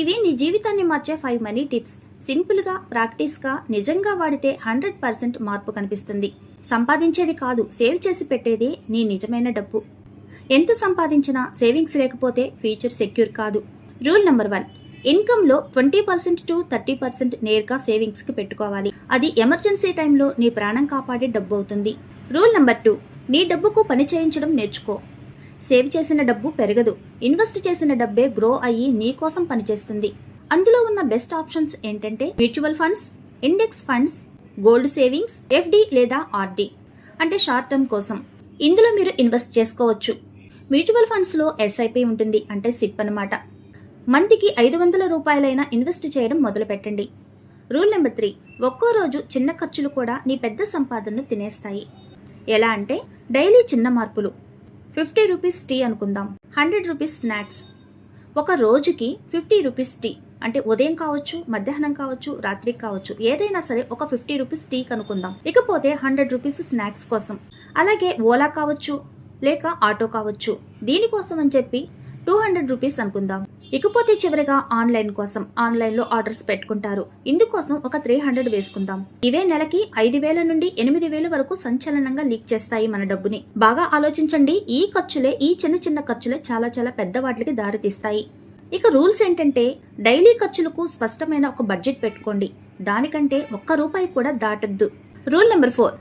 ఇవి నీ జీవితాన్ని మార్చే ఫైవ్ మనీ టిప్స్ సింపుల్గా ప్రాక్టీస్గా నిజంగా వాడితే హండ్రెడ్ పర్సెంట్ మార్పు కనిపిస్తుంది. సంపాదించేది కాదు సేవ్ చేసి పెట్టేదే నీ నిజమైన డబ్బు. ఎంత సంపాదించినా సేవింగ్స్ లేకపోతే ఫ్యూచర్ సెక్యూర్ కాదు. Rule number one ఇన్కంలో twenty percent to thirty percent నేరుగా సేవింగ్స్కి పెట్టుకోవాలి. అది ఎమర్జెన్సీ టైంలో నీ ప్రాణం కాపాడే డబ్బు అవుతుంది. రూల్ నెంబర్ టూ నీ డబ్బుకు పని చేయించడం నేర్చుకో. సేవ్ చేసిన డబ్బు పెరగదు. ఇన్వెస్ట్ చేసిన డబ్బే గ్రో అయ్యి నీ కోసం పనిచేస్తుంది. అందులో ఉన్న బెస్ట్ ఆప్షన్స్ ఏంటంటే mutual funds index funds gold savings FD లేదా ఆర్డి. అంటే షార్ట్ టర్మ్ కోసం. ఇందులో మీరు ఇన్వెస్ట్ చేసుకోవచ్చు. మ్యూచువల్ ఫండ్స్లో ఎస్ఐపి ఉంటుంది. అంటే సిప్ అన్నమాట. మందికి ఐదు వందల రూపాయలైనా ఇన్వెస్ట్ చేయడం మొదలు పెట్టండి రూల్ నెంబర్ త్రీ. ఒక్కో రోజు చిన్న ఖర్చులు కూడా నీ పెద్ద సంపాదనను తినేస్తాయి. ఎలా అంటే డైలీ చిన్న మార్పులు. ఫిఫ్టీ రూపీస్ టీ అనుకుందాం. Hundred rupees snacks. ఒక రోజుకి ఫిఫ్టీ రూపీస్ టీ. అంటే ఉదయం కావచ్చు మధ్యాహ్నం కావచ్చు రాత్రికి కావచ్చు ఏదైనా సరే ఒక ఫిఫ్టీ రూపీస్ టీ కనుక్కుందాం. ఇకపోతే హండ్రెడ్ రూపీస్ స్నాక్స్ కోసం. అలాగే ఓలా కావచ్చు లేక ఆటో కావచ్చు. దీనికోసం అని చెప్పి టూ హండ్రెడ్ రూపీస్ అనుకుందాం. ఇకపోతే చివరిగా ఆన్లైన్ కోసం ఆన్లైన్లో ఆర్డర్స్ పెట్టుకుంటారు. ఇందుకోసం ఒక త్రీ హండ్రెడ్ వేసుకుందాం. ఇవే నెలకి ఐదు వేల నుండి ఎనిమిది వేల వరకు సంచలనంగా లీక్ చేస్తాయి మన డబ్బుని. బాగా ఆలోచించండి ఈ ఖర్చులే ఈ చిన్న చిన్న ఖర్చులే చాలా చాలా పెద్ద వాటికి దారితీస్తాయి. ఇక రూల్స్ ఏంటంటే డైలీ ఖర్చులకు స్పష్టమైన ఒక బడ్జెట్ పెట్టుకోండి. దానికంటే ఒక్క రూపాయి కూడా దాటద్దు. Rule number four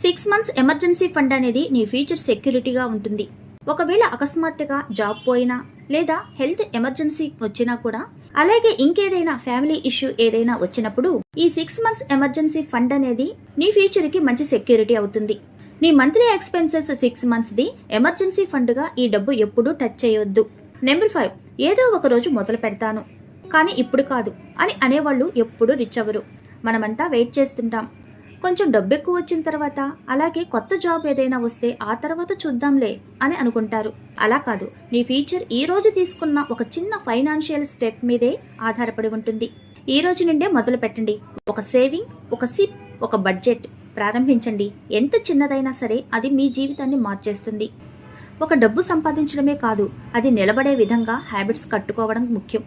six months emergency fund అనేది నీ ఫ్యూచర్ సెక్యూరిటీగా ఉంటుంది. ఒకవేళ అకస్మాత్తుగా జాబ్ పోయినా లేదా హెల్త్ ఎమర్జెన్సీ వచ్చినా కూడా అలాగే ఇంకేదైనా ఫ్యామిలీ ఇష్యూ ఏదైనా వచ్చినప్పుడు ఈ సిక్స్ మంత్స్ ఎమర్జెన్సీ ఫండ్ అనేది నీ ఫ్యూచర్కి మంచి సెక్యూరిటీ అవుతుంది. నీ monthly expenses six months the emergency ఫండ్గా ఈ డబ్బు ఎప్పుడూ టచ్ చేయొద్దు. నెంబర్ ఫైవ్ ఏదో ఒక రోజు మొదలు పెడతాను. కానీ ఇప్పుడు కాదు అని అనేవాళ్ళు ఎప్పుడూ రిచ్ అవ్వరు. మనమంతా వెయిట్ చేస్తుంటాం. కొంచెం డబ్బు ఎక్కువ వచ్చిన తర్వాత అలాగే కొత్త జాబ్ ఏదైనా వస్తే ఆ తర్వాత చూద్దాంలే అని అనుకుంటారు. అలా కాదు. నీ ఫ్యూచర్ ఈ రోజు తీసుకున్న ఒక చిన్న ఫైనాన్షియల్ స్టెప్ మీదే ఆధారపడి ఉంటుంది. ఈ రోజు నుండే మొదలు పెట్టండి. ఒక సేవింగ్ ఒక సిప్ ఒక బడ్జెట్. ప్రారంభించండి. ఎంత చిన్నదైనా సరే అది మీ జీవితాన్ని మార్చేస్తుంది. ఒక డబ్బు సంపాదించడమే కాదు అది నిలబడే విధంగా హ్యాబిట్స్ కట్టుకోవడం ముఖ్యం.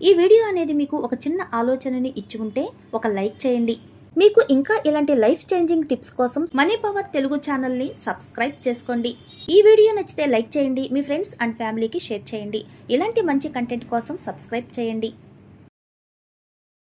ఈ వీడియో అనేది మీకు ఒక చిన్న ఆలోచనని ఇచ్చి ఉంటే ఒక లైక్ చేయండి. మీకు ఇంకా ఇలాంటి లైఫ్ చేంజింగ్ టిప్స్ కోసం మనీ పవర్ తెలుగు ఛానల్ని సబ్స్క్రైబ్ చేసుకోండి. ఈ వీడియో నచ్చితే లైక్ చేయండి మీ ఫ్రెండ్స్ అండ్ ఫ్యామిలీకి షేర్ చేయండి. ఇలాంటి మంచి కంటెంట్ కోసం సబ్స్క్రైబ్ చేయండి.